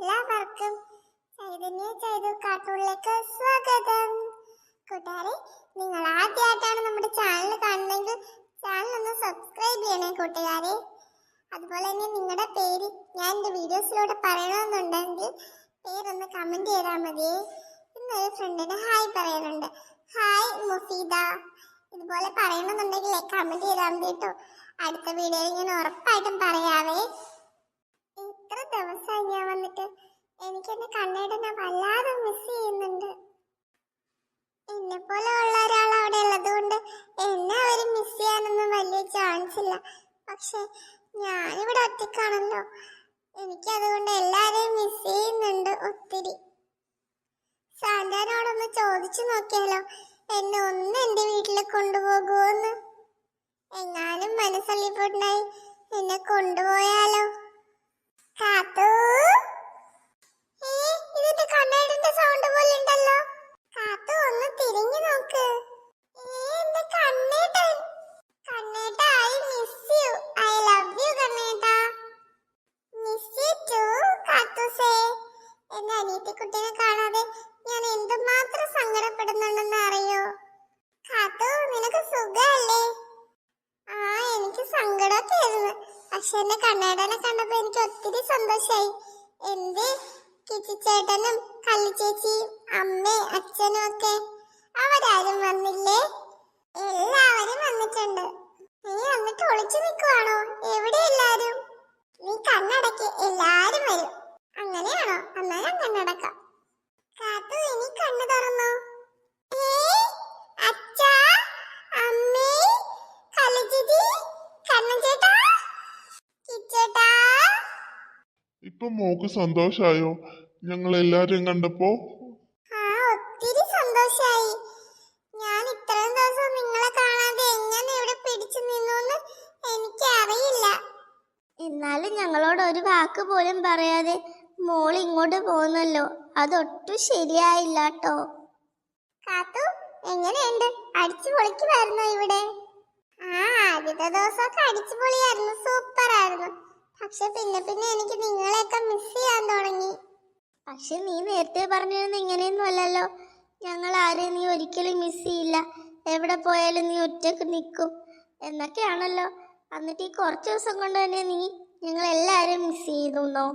എല്ലാവർക്കും ചൈതന്യ ചൈതു കാർട്ടൂണിലേക്ക് സ്വാഗതം. കൂട്ടുകാരെ നിങ്ങൾ ആദ്യമായിട്ടാണ് നമ്മുടെ ചാനൽ കാണുന്നതെങ്കിൽ ചാനൽ ഒന്ന് സബ്സ്ക്രൈബ് ചെയ്യണേ കൂട്ടുകാരെ. അതുപോലെ തന്നെ നിങ്ങളുടെ പേര് ഞാൻ എന്റെ വീഡിയോസിലൂടെ പറയണമെന്നുണ്ടെങ്കിൽ പേരൊന്ന് കമന്റ് ചെയ്താൽ മതി. ഇന്നൊരു ഫ്രണ്ടിന് ഹായ് പറയാനുണ്ട്. ഹായ് മുഫീദ. ഇതുപോലെ പറയണമെന്നുണ്ടെങ്കിൽ കമന്റ് ചെയ്താൽ മതി കേട്ടോ. അടുത്ത വീഡിയോയിൽ ഞാൻ ഉറപ്പായിട്ടും പറയാവേ. ദിവസമായി ഞാൻ വന്നിട്ട്. എനിക്ക് എന്റെ കണ്ണേടനെ വല്ലാതെ മിസ് ചെയ്യുന്നുണ്ട്. എന്നെ പോലെ ഉള്ള ഒരാൾ അവിടെ ഉള്ളത് കൊണ്ട് എന്നെ അവർ മിസ് ചെയ്യാനൊന്നും വലിയ ചാൻസ് ഇല്ല. പക്ഷെ ഞാനിവിടെ ഒറ്റക്കാണല്ലോ എനിക്ക് അതുകൊണ്ട് എല്ലാരെയും മിസ് ചെയ്യുന്നുണ്ട് ഒത്തിരി. സാന്താനോടൊന്ന് ചോദിച്ചു നോക്കിയാലോ? എന്നെ ഒന്ന് എന്റെ വീട്ടിൽ കൊണ്ടുപോകുമോന്ന് എങ്ങാനും മനസ്സള്ളിപ്പോണ്ടായി എന്നെ കൊണ്ടുപോയാലോ? സുഖല്ലേ? എനിക്ക് എനിക്ക് ഒത്തിരി അച്ഛനും ഒക്കെ. അവരാരും വന്നില്ലേ? എല്ലാവരും വന്നിട്ടുണ്ട്. നീ വന്നിട്ട് ഒളിച്ചു നിൽക്കുവാണോ? എവിടെ എല്ലാരും? നീ കണ്ണടക്ക് എല്ലാരും വരും. അങ്ങനെയാണോ? അന്നാലും ഞാൻ കണ്ണടക്കാം. കാത്തു ഇനി കണ്ണു തുറന്നോ? ഇപ്പൊ മോക്ക് സന്തോഷായോ? ഞങ്ങൾ എല്ലാരെയും കണ്ടപ്പോ? ആ ഒത്തിരി സന്തോഷായി. ഞാൻ ഇത്രയും ദിവസം നിങ്ങളെ കാണാതെ എങ്ങനെ ഇവിടെ പിടിച്ചു നിന്നു എനിക്കറിയില്ല. എന്നാലും ഞങ്ങളോട് ഒരു വാക്ക് പോലും പറയാതെ മോൾ ഇങ്ങോട്ട് പോന്നല്ലോ അതൊട്ടും ശരിയായില്ല കേട്ടോ കാത്തു എങ്ങനെയുണ്ട്? അടിച്ചു പൊളിക്കുമായിരുന്നു ഇവിടെ? ആ ആദ്യത്തെ ദിവസമൊക്കെ അടിച്ചു പൊളിയായിരുന്നു. സൂപ്പർ ആയിരുന്നു പക്ഷെ പിന്നെ പിന്നെ എനിക്ക് നിങ്ങളെയൊക്കെ മിസ് ചെയ്യാൻ തുടങ്ങി. പക്ഷെ നീ നേരത്തെ പറഞ്ഞിരുന്ന ഇങ്ങനെയൊന്നും അല്ലല്ലോ. ഞങ്ങൾ ആരെയും നീ ഒരിക്കലും മിസ് ചെയ്യില്ല. എവിടെ പോയാലും നീ ഒറ്റയ്ക്ക് നിൽക്കും. എന്നൊക്കെയാണല്ലോ. എന്നിട്ട് ഈ കുറച്ച് ദിവസം കൊണ്ട് തന്നെ നീ ഞങ്ങൾ എല്ലാവരും മിസ് ചെയ്തുന്നോ?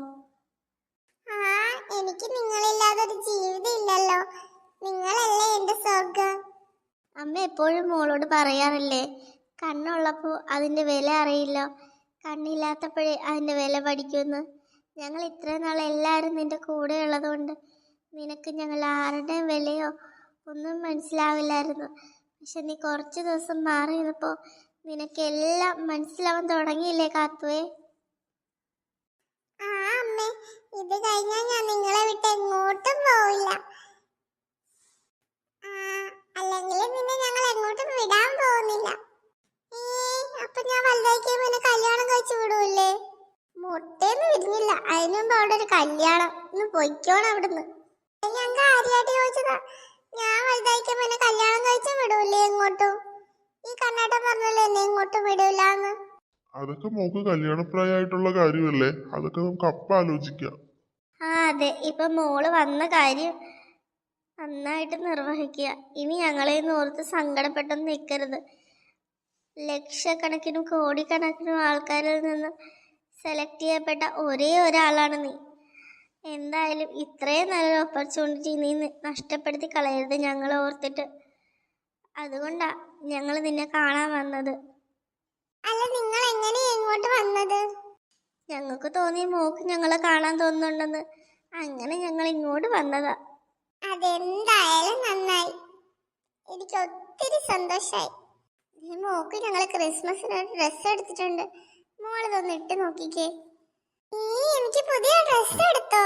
ആ എനിക്ക് നിങ്ങളില്ലാതെ ഒരു ജീവിതം ഇല്ലല്ലോ. നിങ്ങളല്ലേ എന്റെ സ്വർഗം അമ്മ എപ്പോഴും മോളോട് പറയാറില്ലേ കണ്ണുള്ളപ്പോൾ അതിന്റെ വില അറിയില്ല. കണ്ണില്ലാത്തപ്പോഴേ അതിന്റെ വില പഠിക്കുമെന്ന്. ഞങ്ങൾ ഇത്ര നാൾ എല്ലാവരും നിന്റെ കൂടെ ഉള്ളതുകൊണ്ട് നിനക്ക് ഞങ്ങൾ ആരുടെയും വിലയോ ഒന്നും മനസ്സിലാവില്ലായിരുന്നു. പക്ഷെ നീ കുറച്ച് ദിവസം മാറി നിന്നപ്പോൾ നിനക്ക് മനസ്സിലാവാൻ തുടങ്ങിയില്ലേ കാത്തുവേ? ആ അമ്മേ. ഇത് കഴിഞ്ഞാൽ ഞാൻ നിങ്ങളെ വിട്ട് എങ്ങോട്ടും പോവില്ല. അല്ലെങ്കിൽ പിന്നെ ഞങ്ങൾ എങ്ങോട്ടും വിടാൻ പോകുന്നില്ല. വിരിഞ്ഞില്ല അവിടെ ഒരു കല്യാണം. ഒന്ന് പൊയ്ക്കോണം അവിടുന്ന്. ഞാൻ കാര്യമായിട്ട് ചോദിച്ചതാ ഞാൻ വലുതായി പിന്നെ കല്യാണം കഴിച്ചാൽ വിടൂല്ലേ എങ്ങോട്ടും? ഈ കണ്ണാട്ടം പറഞ്ഞല്ലേ എന്നെ ഇങ്ങോട്ടും വിടൂലെന്ന്. അതൊക്കെ മോക്ക് കല്യാണപ്രായമായിട്ടുള്ള കാര്യമല്ലേ? അതൊക്കെ നമുക്ക് അപ്പ ആലോചിക്കാം. ആ അതെ. ഇപ്പൊ മോൾ വന്ന കാര്യം നന്നായിട്ട് നിർവഹിക്കുക. ഇനി ഞങ്ങളെ ഓർത്ത് സങ്കടപ്പെട്ടൊന്നും നിൽക്കരുത് ലക്ഷക്കണക്കിനും കോടിക്കണക്കിനും ആൾക്കാരിൽ നിന്ന് സെലക്ട് ചെയ്യപ്പെട്ട ഒരേ ഒരാളാണ് നീ. എന്തായാലും ഇത്രയും നല്ലൊരു ഓപ്പർച്യൂണിറ്റി നീ നഷ്ടപ്പെടുത്തി കളയരുത് ഞങ്ങൾ ഓർത്തിട്ട്. അതുകൊണ്ടാ ഞങ്ങൾ നിന്നെ കാണാൻ വന്നത്. അല്ല നിങ്ങൾ എങ്ങനെയാ ഇങ്ങോട്ട് വന്നത്? ഞങ്ങൾക്ക് തോന്നി മോക്ക് ഞങ്ങളെ കാണാൻ തോന്നുന്നുണ്ടെന്ന്. അങ്ങനെ ഞങ്ങൾ ഇങ്ങോട്ട് വന്നതാ. അതെന്തായാലും നന്നായി. എനിക്ക് ഒത്തിരി സന്തോഷായി മോക്ക് ഞങ്ങൾ ക്രിസ്മസിന് ഒരു ഡ്രസ്സ് എടുത്തിട്ടുണ്ട്. മോളിതൊന്ന് ഇട്ട് നോക്കിക്കേ. ഈ എനിക്ക് പുതിയ ഡ്രസ് എടുത്തോ?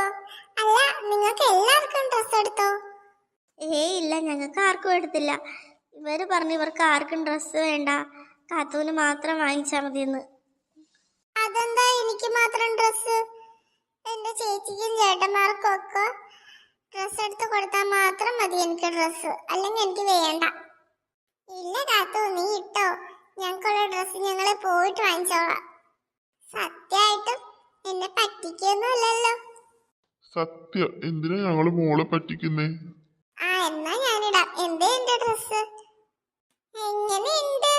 അല്ല നിങ്ങൾക്ക് എല്ലാവർക്കും ഡ്രസ് എടുത്തോ? ഏയ് ഇല്ല ഞങ്ങൾക്ക് ആർക്കും എടുത്തില്ല. ഇവർ പറഞ്ഞു ഇവർക്ക് ആർക്കും ഡ്രസ്സ് വേണ്ട. കാത്തൂന് മാത്രം വാങ്ങിച്ചാൽ മതിയെന്ന്. അതെന്താ എനിക്ക് മാത്രം ഡ്രസ്സ് എന്റെ ചേച്ചിക്കും ചേട്ടന്മാർക്കും ഒക്കെ ഡ്രസ്സ് എടുത്ത് കൊടുത്താൽ മാത്രം മതി എനിക്ക് ഡ്രസ്സ് അല്ലെങ്കിൽ എനിക്ക് വേണ്ട. ഇല്ല കാത്തു നീ ഇട്ടോ. ഞങ്ങൾക്കുള്ള ഡ്രസ്സ് ഞങ്ങളെ പോയിട്ട് വാങ്ങിച്ചോളാം. സത്യമായിട്ടും എന്നെ പറ്റിക്കൊന്നുമല്ലല്ലോ. സത്യം. എന്തിനാ ഞങ്ങൾ മോളെ പറ്റിക്കുന്നേ? ആ എന്നാ ഞാനിടാം. എന്തേ എന്റെ ഡ്രസ് എങ്ങനെയുണ്ട്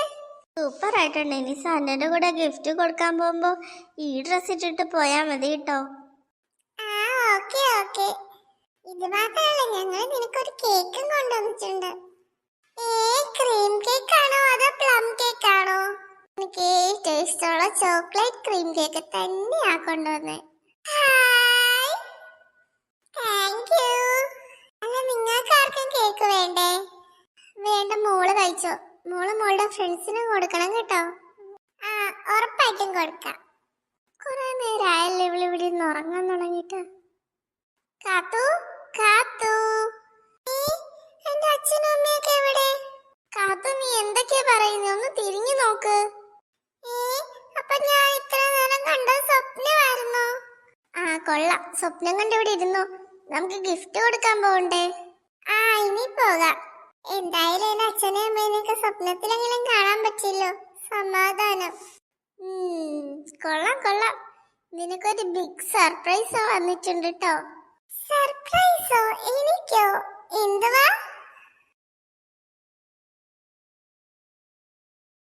സൂപ്പർ ആയിട്ടുണ്ട്. ഇനി സന്നയുടെ കൂടെ ഗിഫ്റ്റ് കൊടുക്കാൻ പോകുമ്പോ ഈ ഡ്രസ് ഇട്ടിട്ട് പോയാ മതി കേട്ടോ ആ ഓക്കെ ഓക്കെ. ഇത് മാത്രമല്ല ഞങ്ങൾ നിനക്കൊരു കേക്കും കൊണ്ടുവന്നിട്ടുണ്ട്. ഏ ക്രീം കേക്ക് ആണോ അതോ പ്ലം കേക്ക് ഇഷ്ടമുള്ള ചോക്ലേറ്റ് ക്രീം കേക്ക് തന്നെയാ കൊണ്ടുവന്നത് കേക്ക് വേണ്ടേ? വേണ്ട മോൾ കഴിച്ചോ. മോൾ മോളുടെ ഫ്രണ്ട്സിനും കൊടുക്കണം കേട്ടോ. ആ ഉറപ്പായിട്ടും കൊടുക്കാം. കുറെ നേരമായല്ലോ ഇവിടെ ഇവിടെ ഉറങ്ങാൻ തുടങ്ങിയിട്ട്. കാത്തു കാത്തു കൊള്ളാം. സ്വപ്നം കണ്ട് ഇവിടെ ഇരുന്നു? നമുക്ക് ഗിഫ്റ്റ് കൊടുക്കാൻ പോകണ്ടേ ആ ഇനി പോകാം. എന്തായാലും എന്റെ അച്ഛനെ അമ്മേനെയൊക്കെ സ്വപ്നത്തിലെങ്കിലും കാണാൻ പറ്റില്ലോ സമാധാനം. കൊള്ളാം കൊള്ളാം. നിനക്കൊരു ബിഗ് സർപ്രൈസ് വന്നിട്ടുണ്ട് കേട്ടോ സർപ്രൈസോ എനിക്കോ? എന്തുവാ?